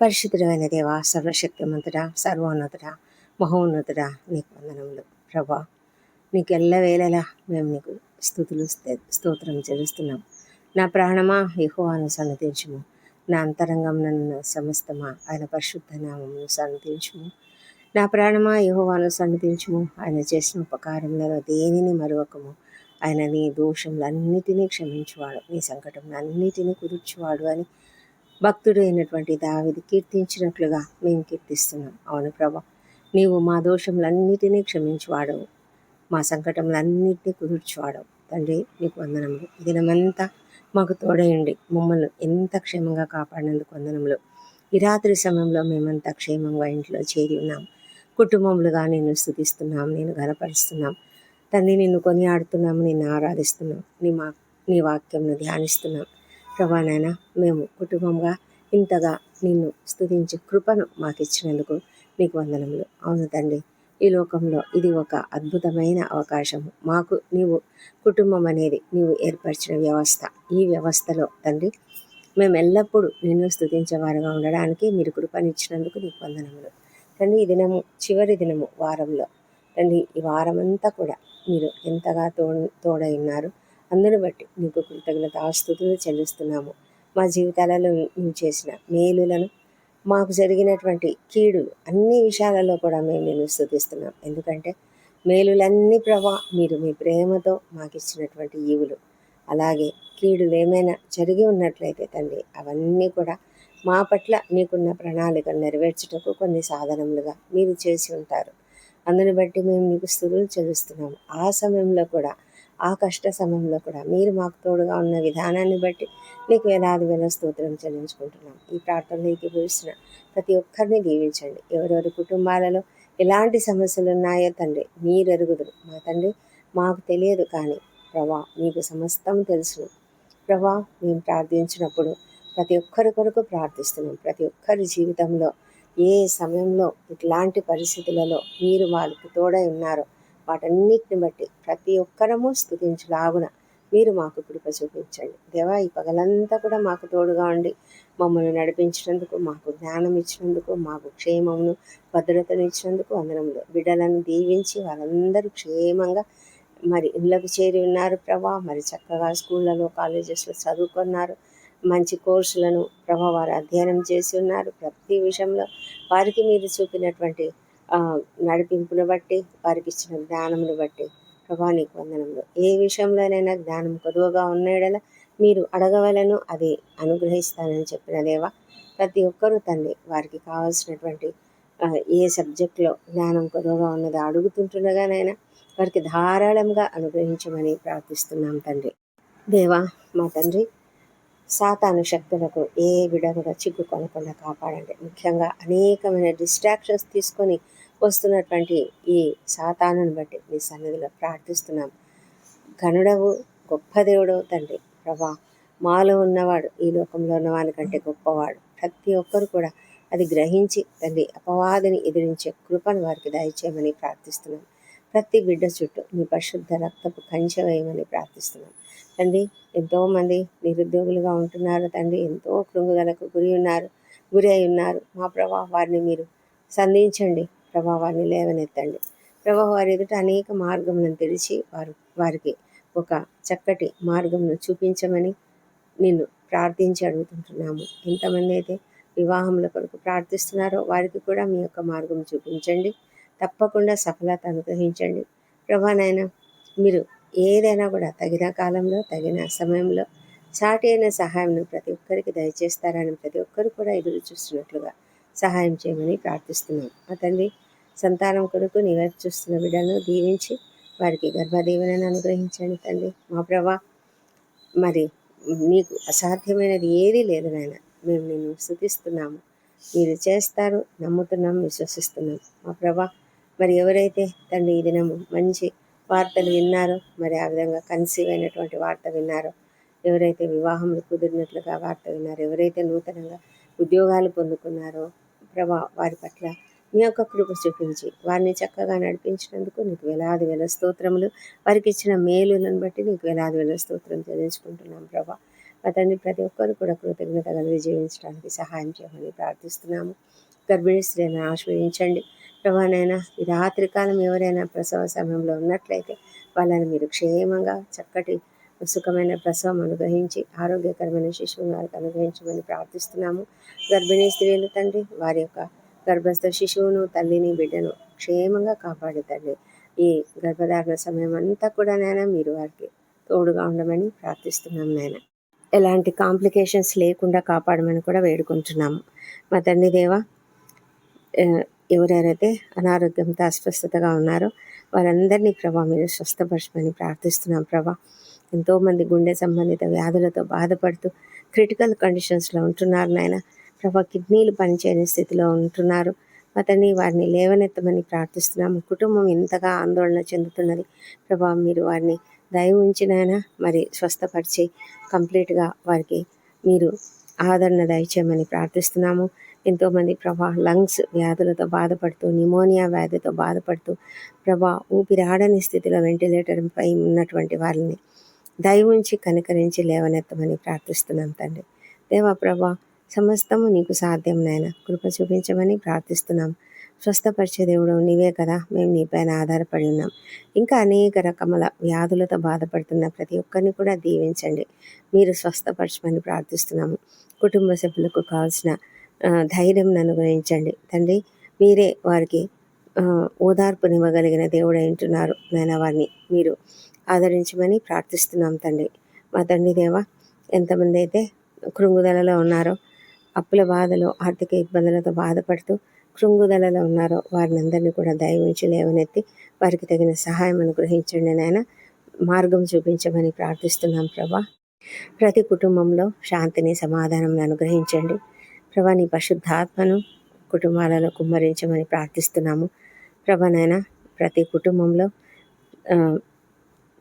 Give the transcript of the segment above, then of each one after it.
పరిశుద్ధమైన దేవ సర్వశక్తిమంతుడా సర్వోన్నతుడా మహోన్నతుడా నీకు వందనములు. ప్రభా నీకు ఎల్లవేళలా మేము నీకు స్థుతులు స్తోత్రం చెల్లిస్తున్నాం. నా ప్రాణమా యహోవాను సన్నతించుము నా అంతరంగం నన్ను సమస్తమా ఆయన పరిశుద్ధ నామమును సన్నతించుము నా ప్రాణమా యహోవాను సన్నతించుము ఆయన చేసిన ఉపకారములలో దేనిని మరొకము ఆయన నీ దోషములన్నిటినీ క్షమించువాడు. నీ సంకటములన్నిటినీ కుదుర్చువాడు అని భక్తుడు అయినటువంటి దావిది కీర్తించినట్లుగా మేము కీర్తిస్తున్నాం. అవును ప్రభా నీవు మా దోషములన్నిటినీ క్షమించువాడవు. మా సంకటములన్నిటినీ కుదుర్చువాడవు. తండ్రి నీకు వందనములు. ఈ దినమంతా మాకు తోడయండి. మమ్మల్ని ఎంత క్షేమంగా కాపాడినందుకు వందనములు. ఈ రాత్రి సమయంలో మేమంతా క్షేమంగా ఇంట్లో చేరి ఉన్నాం. కుటుంబములుగా నేను స్థుతిస్తున్నాం నేను గనపరుస్తున్నాం. తండ్రి నిన్ను కొనియాడుతున్నాము నిన్ను ఆరాధిస్తున్నాం. నీ మా నీ వాక్యంను ధ్యానిస్తున్నాం. ప్రభానైనా మేము కుటుంబంగా ఇంతగా నిన్ను స్థుతించి కృపను మాకు ఇచ్చినందుకు నీకు వందనములు. అవును తండ్రి ఈ లోకంలో ఇది ఒక అద్భుతమైన అవకాశము. మాకు నీవు కుటుంబం అనేది నీవు ఏర్పరిచిన వ్యవస్థ. ఈ వ్యవస్థలో తండ్రి మేము ఎల్లప్పుడూ నిన్ను స్థుతించేవారుగా ఉండడానికి మీరు కృపనిచ్చినందుకు నీకు వందనములు. తండ్రి ఈ దినము చివరి దినము వారంలో తండ్రి ఈ వారమంతా కూడా మీరు ఎంతగా తోడు తోడై ఉన్నారు. అందును బట్టి నీకు కృతజ్ఞత ఆస్తుతులు చెల్లిస్తున్నాము. మా జీవితాలలో నువ్వు చేసిన మేలులను మాకు జరిగినటువంటి కీడులు అన్ని విషయాలలో కూడా మేము నిన్ను స్థుతిస్తున్నాం. ఎందుకంటే మేలులన్నీ ప్రభా మీరు మీ ప్రేమతో మాకు ఇచ్చినటువంటి ఈవులు. అలాగే కీడులు ఏమైనా జరిగి ఉన్నట్లయితే తండ్రి అవన్నీ కూడా మా పట్ల మీకున్న ప్రణాళికను నెరవేర్చుటకు కొన్ని సాధనములుగా మీరు చేసి ఉంటారు. అందుని బట్టి మేము మీకు స్థుతులు చెల్లిస్తున్నాము. ఆ సమయంలో కూడా ఆ కష్ట సమయంలో కూడా మీరు మాకు తోడుగా ఉన్న విధానాన్ని బట్టి నీకు వేలాది వేల స్తోత్రం చెల్లించుకుంటున్నాం. ఈ ప్రార్థనలో ఏకీభవిస్తున్న ప్రతి ఒక్కరిని దీవించండి. ఎవరెవరి కుటుంబాలలో ఎలాంటి సమస్యలు ఉన్నాయో తండ్రి మీరు ఎరుగుదురు మా తండ్రి మాకు తెలియదు కానీ ప్రభా మీకు సమస్తం తెలుసు. ప్రభా మేము ప్రార్థించినప్పుడు ప్రతి ఒక్కరి కొరకు ప్రార్థిస్తున్నాం. ప్రతి ఒక్కరి జీవితంలో ఏ సమయంలో ఇట్లాంటి పరిస్థితులలో మీరు వాళ్ళకి తోడై ఉన్నారో వాటన్నిటిని బట్టి ప్రతి ఒక్కరము స్థుతించలాగున మీరు మాకు కృప చూపించండి. దేవా ఈ పగలంతా కూడా మాకు తోడుగా ఉండి మమ్మల్ని నడిపించినందుకు మాకు జ్ఞానం ఇచ్చినందుకు మాకు క్షేమమును భద్రతను ఇచ్చినందుకు వందనములు. బిడ్డలను దీవించి వాళ్ళందరూ క్షేమంగా మరి ఇళ్ళకు చేరి ఉన్నారు ప్రభా. మరి చక్కగా స్కూళ్ళలో కాలేజెస్లో చదువుకున్నారు. మంచి కోర్సులను ప్రభా వారు అధ్యయనం చేసి ఉన్నారు. ప్రతి విషయంలో వారికి మీరు చూపినటువంటి నడిపింపును బట్టి వారికి ఇచ్చిన జ్ఞానమును బట్టి ప్రభా నీకు వందనములు. ఏ విషయంలోనైనా జ్ఞానం కొదువగా ఉన్నాడలా మీరు అడగవలను అది అనుగ్రహిస్తానని చెప్పిన దేవా ప్రతి ఒక్కరూ తండ్రి వారికి కావాల్సినటువంటి ఏ సబ్జెక్ట్లో జ్ఞానం కొదువగా ఉన్నదో అడుగుతుంటుండగానైనా వారికి ధారాళంగా అనుగ్రహించమని ప్రార్థిస్తున్నాం తండ్రి. దేవా మా తండ్రి సాతాను శక్తులకు ఏ విధంగా చిక్కుకొనకుండా కాపాడండి. ముఖ్యంగా అనేకమైన డిస్ట్రాక్షన్స్ తీసుకొని వస్తున్నటువంటి ఈ సాతానుని బట్టి మీ సన్నిధిలో ప్రార్థిస్తున్నాం. గనుడవు గొప్ప దేవుడవు తండ్రి. ప్రభా మాలో ఉన్నవాడు ఈ లోకంలో ఉన్నవాని కంటే గొప్పవాడు. ప్రతి ఒక్కరు కూడా అది గ్రహించి తండ్రి అపవాదిని ఎదిరించే కృపను వారికి దయచేయమని ప్రార్థిస్తున్నాం. ప్రతి బిడ్డ చుట్టూ మీ పరిశుద్ధ రక్తపు కంచె వేయమని ప్రార్థిస్తున్నాం. తండ్రి ఎంతోమంది నిరుద్యోగులుగా ఉంటున్నారు తండ్రి ఎంతో కృంగుదలకు గురి ఉన్నారు గురి అయి ఉన్నారు. మా ప్రభా వారిని మీరు సంధించండి. ప్రభా వారిని లేవనెత్తండి. ప్రభా వారి ఎదుట అనేక మార్గములను తెరిచి వారు వారికి ఒక చక్కటి మార్గమును చూపించమని నిన్ను ప్రార్థించి అడుగుతుంటున్నాము. ఎంతమంది అయితే వివాహముల కొరకు ప్రార్థిస్తున్నారో వారికి కూడా మీ యొక్క మార్గం చూపించండి. తప్పకుండా సఫలత అనుగ్రహించండి. ప్రభా నాయన మీరు ఏదైనా కూడా తగిన కాలంలో తగిన సమయంలో సాటి అయిన సహాయం ప్రతి ఒక్కరికి దయచేస్తారని ప్రతి ఒక్కరు కూడా ఎదురు చూస్తున్నట్లుగా సహాయం చేయమని ప్రార్థిస్తున్నాం. మా తండ్రి సంతానం కొరకు నీ వైపు చూస్తున్న బిడ్డలను దీవించి వారికి గర్భదీవెనను అనుగ్రహించండి తండ్రి. మా ప్రభా మరి నీకు అసాధ్యమైనది ఏదీ లేదు నాయన. మేము నిన్ను స్థుతిస్తున్నాము. మీరు చేస్తారు నమ్ముతున్నాం విశ్వసిస్తున్నాం. మా ప్రభా మరి ఎవరైతే తండ్రి ఈ దినము మంచి వార్తలు విన్నారో మరి ఆ విధంగా కన్సీవ్ అయినటువంటి వార్త విన్నారో ఎవరైతే వివాహములు కుదిరినట్లుగా వార్త విన్నారో ఎవరైతే నూతనంగా ఉద్యోగాలు పొందుకున్నారో ప్రభా వారి పట్ల మీ యొక్క కృప చూపించి వారిని చక్కగా నడిపించినందుకు నీకు వేలాది వేల స్తోత్రములు. వారికి ఇచ్చిన మేలులను బట్టి నీకు వేలాది వేల స్తోత్రం చెల్లించుకుంటున్నాం ప్రభా. అతన్ని ప్రతి ఒక్కరు కూడా కృతజ్ఞత కలిగి జీవించడానికి సహాయం చేయమని ప్రార్థిస్తున్నాము. గర్భిణీ స్త్రీలను ఆశ్రయించండి. ప్రభానైనా ఈ ఎవరైనా ప్రసవ సమయంలో ఉన్నట్లయితే వాళ్ళని మీరు క్షేమంగా చక్కటి సుఖమైన ప్రసవం అనుగ్రహించి ఆరోగ్యకరమైన శిశువుని వారికి అనుగ్రహించమని ప్రార్థిస్తున్నాము. గర్భిణీ స్త్రీలు తండ్రి వారి యొక్క గర్భస్థ శిశువును తల్లిని బిడ్డను క్షేమంగా కాపాడు తండ్రి. ఈ గర్భధారణ సమయం అంతా కూడా నాయన మీరు వారికి తోడుగా ఉండమని ప్రార్థిస్తున్నాం నాయన. ఎలాంటి కాంప్లికేషన్స్ లేకుండా కాపాడమని కూడా వేడుకుంటున్నాము. మా తండ్రి దేవ ఎవరెవరైతే అనారోగ్యంతో అస్వస్థతగా ఉన్నారో వారందరినీ ప్రభా మీరు స్వస్థపరచమని ప్రార్థిస్తున్నాం ప్రభా. ఎంతోమంది గుండె సంబంధిత వ్యాధులతో బాధపడుతూ క్రిటికల్ కండిషన్స్లో ఉంటున్నారు నాయన. ప్రభా కిడ్నీలు పనిచేయని స్థితిలో ఉంటున్నారు. అతన్ని వారిని లేవనెత్తమని ప్రార్థిస్తున్నాము కుటుంబం ఎంతగా ఆందోళన చెందుతున్నది. ప్రభా మీరు వారిని దయ ఉంచినైనా మరి స్వస్థపరిచి కంప్లీట్గా వారికి మీరు ఆదరణ దయచేయమని ప్రార్థిస్తున్నాము. ఎంతోమంది ప్రభా లంగ్స్ వ్యాధులతో బాధపడుతూ నిమోనియా వ్యాధితో బాధపడుతూ ప్రభా ఊపిరాడని స్థితిలో వెంటిలేటర్పై ఉన్నటువంటి వారిని దయవుంచి ఉంచి కనికరించి లేవనెత్తమని ప్రార్థిస్తున్నాం తండ్రి. దేవా ప్రభా సమస్తము నీకు సాధ్యం నాయన. కృప చూపించమని ప్రార్థిస్తున్నాం. స్వస్థపరిచే దేవుడు నీవే కదా మేము నీపైన ఆధారపడి ఉన్నాం. ఇంకా అనేక రకముల వ్యాధులతో బాధపడుతున్న ప్రతి ఒక్కరిని కూడా దీవించండి. మీరు స్వస్థపరచమని ప్రార్థిస్తున్నాము. కుటుంబ సభ్యులకు కావాల్సిన ధైర్యం అనుగ్రహించండి తండ్రి మీరే వారికి ఓదార్పునివ్వగలిగిన దేవుడు అంటున్నారు నాయన వారిని మీరు ఆదరించమని ప్రార్థిస్తున్నాం తండ్రి. మా తండ్రి దేవ ఎంతమంది అయితే కృంగుదలలో ఉన్నారో అప్పుల బాధలో ఆర్థిక ఇబ్బందులతో బాధపడుతూ కృంగుదలలో ఉన్నారో వారిని అందరినీ కూడా దయవించి లేవనెత్తి వారికి తగిన సహాయం అనుగ్రహించండి నాయన. మార్గం చూపించమని ప్రార్థిస్తున్నాం ప్రభా. ప్రతి కుటుంబంలో శాంతిని సమాధానం అనుగ్రహించండి. ప్రభా నీ పరిశుద్ధాత్మను కుటుంబాలలో కుమ్మరించమని ప్రార్థిస్తున్నాము. ప్రభనైనా ప్రతి కుటుంబంలో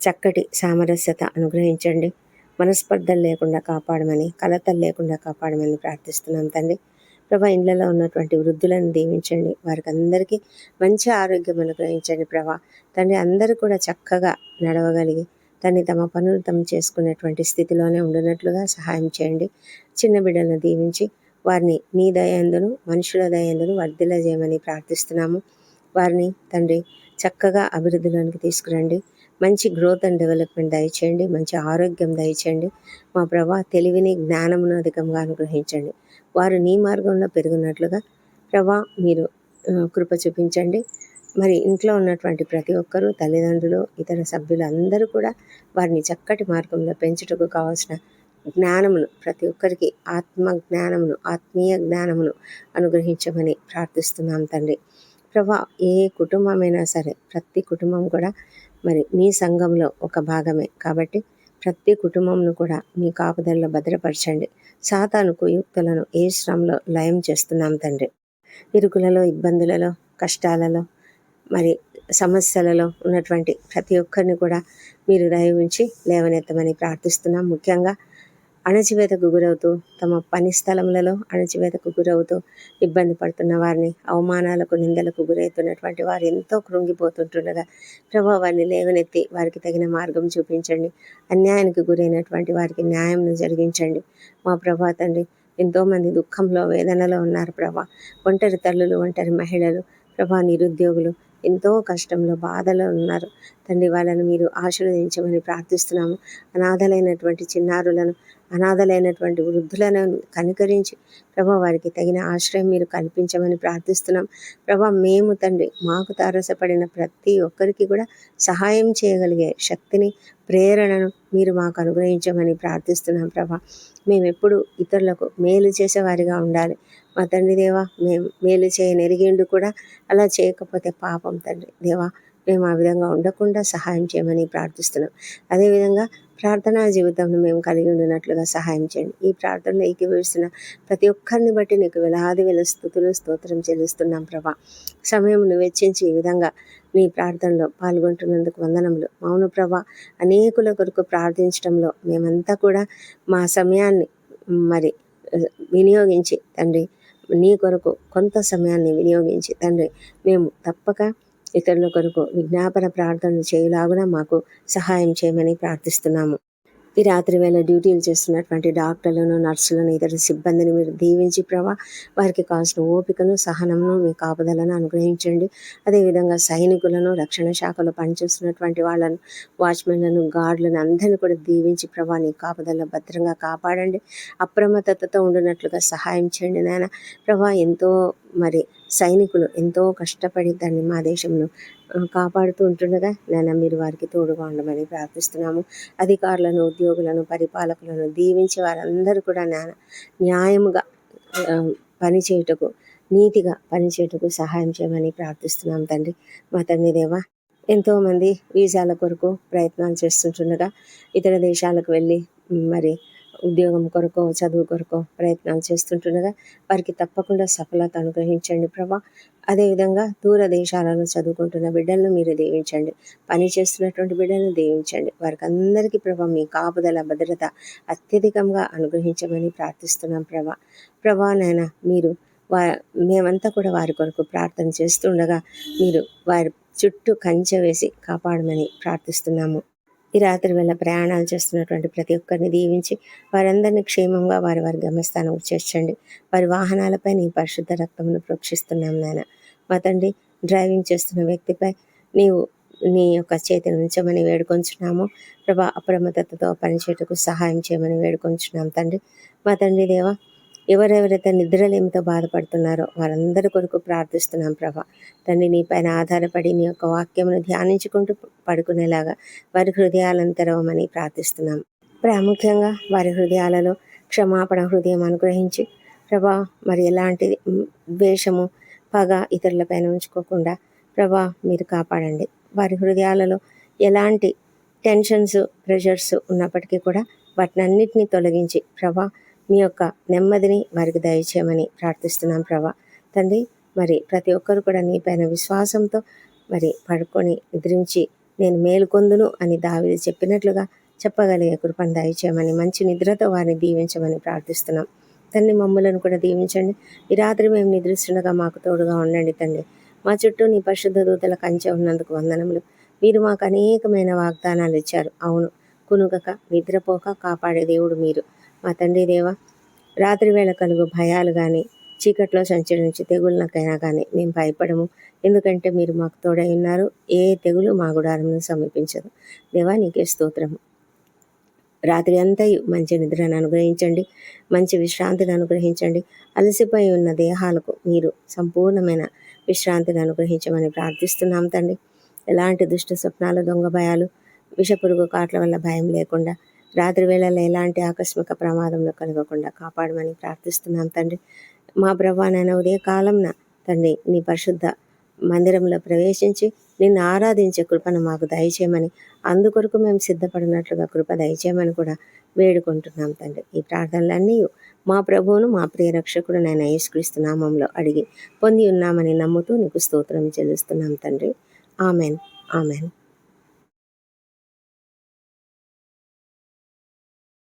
చక్కటి సామరస్యత అనుగ్రహించండి. మనస్పర్ధలు లేకుండా కాపాడమని కలతలు లేకుండా కాపాడమని ప్రార్థిస్తున్నాం తండ్రి. ప్రభా ఇండ్లలో ఉన్నటువంటి వృద్ధులను దీవించండి. వారికి అందరికీ మంచి ఆరోగ్యం అనుగ్రహించండి ప్రభా. తండ్రి అందరూ కూడా చక్కగా నడవగలిగి తండ్రి తమ పనులు తమ చేసుకునేటువంటి స్థితిలోనే ఉండినట్లుగా సహాయం చేయండి. చిన్న బిడ్డలను దీవించి వారిని నీ దయందును మనుషుల దయందును వర్ధిల్ల చేయమని ప్రార్థిస్తున్నాము. వారిని తండ్రి చక్కగా అభివృద్ధిలోనికి తీసుకురండి. మంచి గ్రోత్ అండ్ డెవలప్మెంట్ దయచేయండి. మంచి ఆరోగ్యం దయచేయండి. మా ప్రభా తెలివిని జ్ఞానమును అధికంగా అనుగ్రహించండి. వారు నీ మార్గంలో పెరుగున్నట్లుగా ప్రభా మీరు కృప చూపించండి. మరి ఇంట్లో ఉన్నటువంటి ప్రతి ఒక్కరూ తల్లిదండ్రులు ఇతర సభ్యులు అందరూ కూడా వారిని చక్కటి మార్గంలో పెంచుటకు కావాల్సిన జ్ఞానమును ప్రతి ఒక్కరికి ఆత్మ జ్ఞానమును ఆత్మీయ జ్ఞానమును అనుగ్రహించమని ప్రార్థిస్తున్నాం తండ్రి. ప్రభా ఏ కుటుంబమైనా సరే ప్రతి కుటుంబం కూడా మరి మీ సంఘంలో ఒక భాగమే కాబట్టి ప్రతి కుటుంబంను కూడా మీ కాపుదల్లో భద్రపరచండి. సాతాను కుయుక్తులను ఏ శ్రమలో లయం చేస్తున్నాం తండ్రి. ఇరుకులలో ఇబ్బందులలో కష్టాలలో మరి సమస్యలలో ఉన్నటువంటి ప్రతి ఒక్కరిని కూడా మీరు దయ ఉంచి లేవనెత్తమని ప్రార్థిస్తున్నాం. ముఖ్యంగా అణచివేతకు గురవుతూ తమ పని స్థలములలో అణచివేతకు గురవుతూ ఇబ్బంది పడుతున్న వారిని అవమానాలకు నిందలకు గురవుతున్నటువంటి వారు ఎంతో కృంగిపోతుంటుండగా ప్రభా వారిని లేవనెత్తి వారికి తగిన మార్గం చూపించండి. అన్యాయానికి గురైనటువంటి వారికి న్యాయం జరిగించండి. మా ప్రభా తండ్రి ఎంతోమంది దుఃఖంలో వేదనలో ఉన్నారు ప్రభా. ఒంటరి తల్లులు ఒంటరి మహిళలు ప్రభా నిరుద్యోగులు ఎంతో కష్టంలో బాధలో ఉన్నారు. తండ్రి వాళ్ళను మీరు ఆశీర్వదించమని ప్రార్థిస్తున్నాము. అనాథలైనటువంటి చిన్నారులను అనాథలైనటువంటి వృద్ధులను కనికరించి ప్రభా వారికి తగిన ఆశ్రయం మీరు కల్పించమని ప్రార్థిస్తున్నాం. ప్రభా మేము తండ్రి మాకు తారసపడిన ప్రతి ఒక్కరికి కూడా సహాయం చేయగలిగే శక్తిని ప్రేరణను మీరు మాకు అనుగ్రహించమని ప్రార్థిస్తున్నాం ప్రభా. మేము ఎప్పుడు ఇతరులకు మేలు చేసేవారిగా ఉండాలి. మా తండ్రి దేవా మేము మేలు చేయనెరిగిండు కూడా అలా చేయకపోతే పాపం తండ్రి దేవా మేము ఆ విధంగా ఉండకుండా సహాయం చేయమని ప్రార్థిస్తున్నాం. అదేవిధంగా ప్రార్థనా జీవితంను మేము కలిగి ఉండినట్లుగా సహాయం చేయండి. ఈ ప్రార్థనలో ఏకీభవిస్తున్న ప్రతి ఒక్కరిని బట్టి నీకు వేలాది వేల స్థుతులు స్తోత్రం చెల్లిస్తున్నాం ప్రభా. సమయమును వెచ్చించి ఈ విధంగా మీ ప్రార్థనలో పాల్గొంటున్నందుకు వందనములు. మౌన ప్రభా అనేకుల కొరకు ప్రార్థించడంలో మేమంతా కూడా మా సమయాన్ని మరి వినియోగించి తండ్రి నీ కొరకు కొంత సమయాన్ని వినియోగించి తండ్రి మేము తప్పక ఇతరుల కొరకు విజ్ఞాపన ప్రార్థనలు చేయలాగున మాకు సహాయం చేయమని ప్రార్థిస్తున్నాము. ఈ రాత్రి వేళ డ్యూటీలు చేస్తున్నటువంటి డాక్టర్లను నర్సులను ఇతర సిబ్బందిని మీరు దీవించి ప్రభా వారికి కావాల్సిన ఓపికను సహనమును మీ కాపుదలను అనుగ్రహించండి. అదేవిధంగా సైనికులను రక్షణ శాఖలో పనిచేస్తున్నటువంటి వాళ్ళను వాచ్మెన్లను గార్డులను అందరిని కూడా దీవించి ప్రభా నీ కాపుదల భద్రంగా కాపాడండి. అప్రమత్తతతో ఉండినట్లుగా సహాయం చేయండి నాయన. ప్రభా ఎంతో మరి సైనికులు ఎంతో కష్టపడి దాన్ని మా దేశంలో కాపాడుతూ ఉంటుండగా నాన్న మీరు వారికి తోడుగా ఉండమని ప్రార్థిస్తున్నాము. అధికారులను ఉద్యోగులను పరిపాలకులను దీవించి వారందరూ కూడా నాన్న న్యాయముగా పనిచేయుటకు నీతిగా పనిచేయుటకు సహాయం చేయమని ప్రార్థిస్తున్నాం తండ్రి. మా తండ్రి దేవా ఎంతోమంది వీసాల కొరకు ప్రయత్నాలు చేస్తుంటుండగా ఇతర దేశాలకు వెళ్ళి మరి ఉద్యోగం కొరకో చదువు కొరకో ప్రయత్నాలు చేస్తుంటుండగా వారికి తప్పకుండా సఫలత అనుగ్రహించండి ప్రభా. అదేవిధంగా దూర దేశాలలో చదువుకుంటున్న బిడ్డలను మీరు దీవించండి. పని చేస్తున్నటువంటి బిడ్డలను దీవించండి. వారికి అందరికీ ప్రభా మీ కాపుదల భద్రత అత్యధికంగా అనుగ్రహించమని ప్రార్థిస్తున్నాం ప్రభా. ప్రభా నాయన మీరు వా మేమంతా కూడా వారి కొరకు ప్రార్థన చేస్తుండగా మీరు వారి చుట్టూ కంచె వేసి కాపాడమని ప్రార్థిస్తున్నాము. ఈ రాత్రి వేళ ప్రయాణాలు చేస్తున్నటువంటి ప్రతి ఒక్కరిని దీవించి వారందరినీ క్షేమంగా వారి వారి గమ్యస్థానం చేర్చండి. వారి వాహనాలపై నీ పరిశుద్ధ రక్తమును ప్రోక్షిస్తున్నాం నాయన. మా తండ్రి డ్రైవింగ్ చేస్తున్న వ్యక్తిపై నీవు నీ యొక్క చేతిని ఉంచమని వేడుకొంచున్నాము. ప్రభా అప్రమత్తతతో పనిచేయటకు సహాయం చేయమని వేడుకొంచున్నాం తండ్రి. మా తండ్రి దేవా ఎవరెవరైతే నిద్రలేమితో బాధపడుతున్నారో వారందరి కొరకు ప్రార్థిస్తున్నాం ప్రభా. తండ్రి నీ పైన ఆధారపడి నీ యొక్క వాక్యమును ధ్యానించుకుంటూ పడుకునేలాగా వారి హృదయాలను తెరవమని ప్రార్థిస్తున్నాం. ప్రాముఖ్యంగా వారి హృదయాలలో క్షమాపణ హృదయం అనుగ్రహించి ప్రభా మరి ఎలాంటి ద్వేషము పగ ఇతరులపైన ఉంచుకోకుండా ప్రభా మీరు కాపాడండి. వారి హృదయాలలో ఎలాంటి టెన్షన్స్ ప్రెషర్స్ ఉన్నప్పటికీ కూడా వాటినన్నిటినీ తొలగించి ప్రభా మీ యొక్క నెమ్మదిని వారికి దయచేయమని ప్రార్థిస్తున్నాం ప్రభా. తండ్రి మరి ప్రతి ఒక్కరు కూడా నీ పైన విశ్వాసంతో మరి పడుకొని నిద్రించి నేను మేలుకొందును అని దావిది చెప్పినట్లుగా చెప్పగలిగే కృపను దయచేయమని మంచి నిద్రతో వారిని దీవించమని ప్రార్థిస్తున్నాం. తండ్రి మమ్మలను కూడా దీవించండి. ఈ రాత్రి మేము నిద్రిస్తుండగా మాకు తోడుగా ఉండండి తండ్రి. మా చుట్టూ నీ పరిశుద్ధ దూతల కంచె ఉన్నందుకు వందనములు. మీరు మాకు అనేకమైన వాగ్దానాలు ఇచ్చారు. అవును కునుగక నిద్రపోక కాపాడే దేవుడు మీరు. మా తండ్రి దేవ రాత్రి వేళ కలుగు భయాలు కానీ చీకట్లో సంచరించి తెగుళ్ళకైనా కానీ మేము భయపడము. ఎందుకంటే మీరు మాకు తోడై ఉన్నారు. ఏ తెగులు మా గుడారంను సమీపించదు. దేవా నీకే స్తోత్రము. రాత్రి అంతా మంచి నిద్రను అనుగ్రహించండి. మంచి విశ్రాంతిని అనుగ్రహించండి. అలసిపోయి ఉన్న దేహాలకు మీరు సంపూర్ణమైన విశ్రాంతిని అనుగ్రహించమని ప్రార్థిస్తున్నాం తండ్రి. ఎలాంటి దుష్ట స్వప్నాలు దొంగ భయాలు విషపురుగు కాట్ల వల్ల భయం లేకుండా రాత్రి వేళల్లో ఎలాంటి ఆకస్మిక ప్రమాదంలో కలగకుండా కాపాడమని ప్రార్థిస్తున్నాం తండ్రి. మా ప్రభానైన ఉదయ కాలంన తండ్రి నీ పరిశుద్ధ మందిరంలో ప్రవేశించి నిన్ను ఆరాధించే కృపను మాకు దయచేయమని అందుకొరకు మేము సిద్ధపడినట్లుగా కృప దయచేయమని కూడా వేడుకుంటున్నాం తండ్రి. ఈ ప్రార్థనలన్నీ మా ప్రభువును మా ప్రియ రక్షకుడు నేను యేసుక్రీస్తు నామంలో అడిగి పొంది ఉన్నామని నమ్ముతూ నీకు స్తోత్రం చెల్లిస్తున్నాం తండ్రి. ఆమెన్. ఆమెన్.